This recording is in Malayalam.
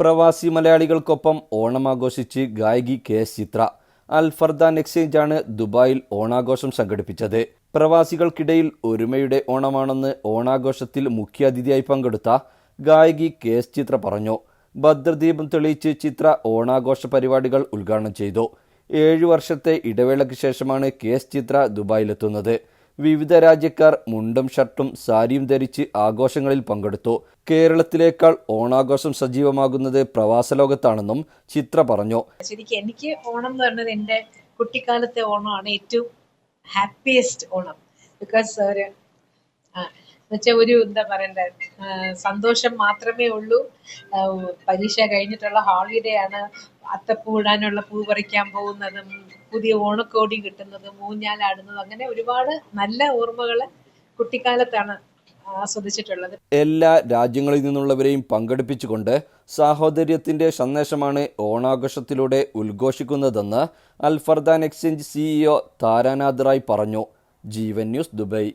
പ്രവാസി മലയാളികൾക്കൊപ്പം ഓണം ആഘോഷിച്ച് ഗായകി K S Chithra Al Fardan എക്സ്ചേഞ്ചാണ് ദുബായിൽ ഓണാഘോഷം സംഘടിപ്പിച്ചത്. പ്രവാസികൾക്കിടയിൽ ഒരുമയുടെ ഓണമാണെന്ന് ഓണാഘോഷത്തിൽ മുഖ്യാതിഥിയായി പങ്കെടുത്ത ഗായകി കെ എസ് ചിത്ര പറഞ്ഞു. ഭദ്രദീപം തെളിയിച്ച് ചിത്ര ഓണാഘോഷ പരിപാടികൾ ഉദ്ഘാടനം ചെയ്തു. ഏഴു വർഷത്തെ ഇടവേളയ്ക്ക് ശേഷമാണ് കെ എസ് ചിത്ര ദുബായിലെത്തുന്നത്. വിവിധ രാജ്യക്കാർ മുണ്ടും ഷർട്ടും സാരിയും ധരിച്ച് ആഘോഷങ്ങളിൽ പങ്കെടുത്തു. കേരളത്തിലേക്കാൾ ഓണാഘോഷം സജീവമാകുന്നത് പ്രവാസ ലോകത്താണെന്നും ചിത്ര പറഞ്ഞു. ശരിക്കും എനിക്ക് ഓണം എന്ന് പറയുന്നത് എന്റെ കുട്ടിക്കാലത്തെ ഓണമാണ് ഏറ്റവും ഹാപ്പിയസ്റ്റ് ഓണം. ബിക്കോസ് ഒരു ഒരു എന്താ പറയണ്ടേ സന്തോഷം മാത്രമേ ഉള്ളൂ. പരീക്ഷ കഴിഞ്ഞിട്ടുള്ള ഹോളിഡേ ആണ്. അത്തപ്പൂ ഇടാനുള്ള പൂ പറിക്കാൻ പോകുന്നതും പുതിയ ഓണക്കോടി കിട്ടുന്നതും ഊഞ്ഞാലാടുന്നതും അങ്ങനെ ഒരുപാട് നല്ല ഓർമ്മകൾ കുട്ടിക്കാലത്താണ് ആസ്വദിച്ചിട്ടുള്ളത്. എല്ലാ രാജ്യങ്ങളിൽ നിന്നുള്ളവരെയും പങ്കെടുപ്പിച്ചുകൊണ്ട് സാഹോദര്യത്തിന്റെ സന്ദേശമാണ് ഓണാഘോഷത്തിലൂടെ ഉദ്ഘോഷിക്കുന്നതെന്ന് Al Fardan exchange CEO Taranath Rai പറഞ്ഞു. Jeevan news Dubai.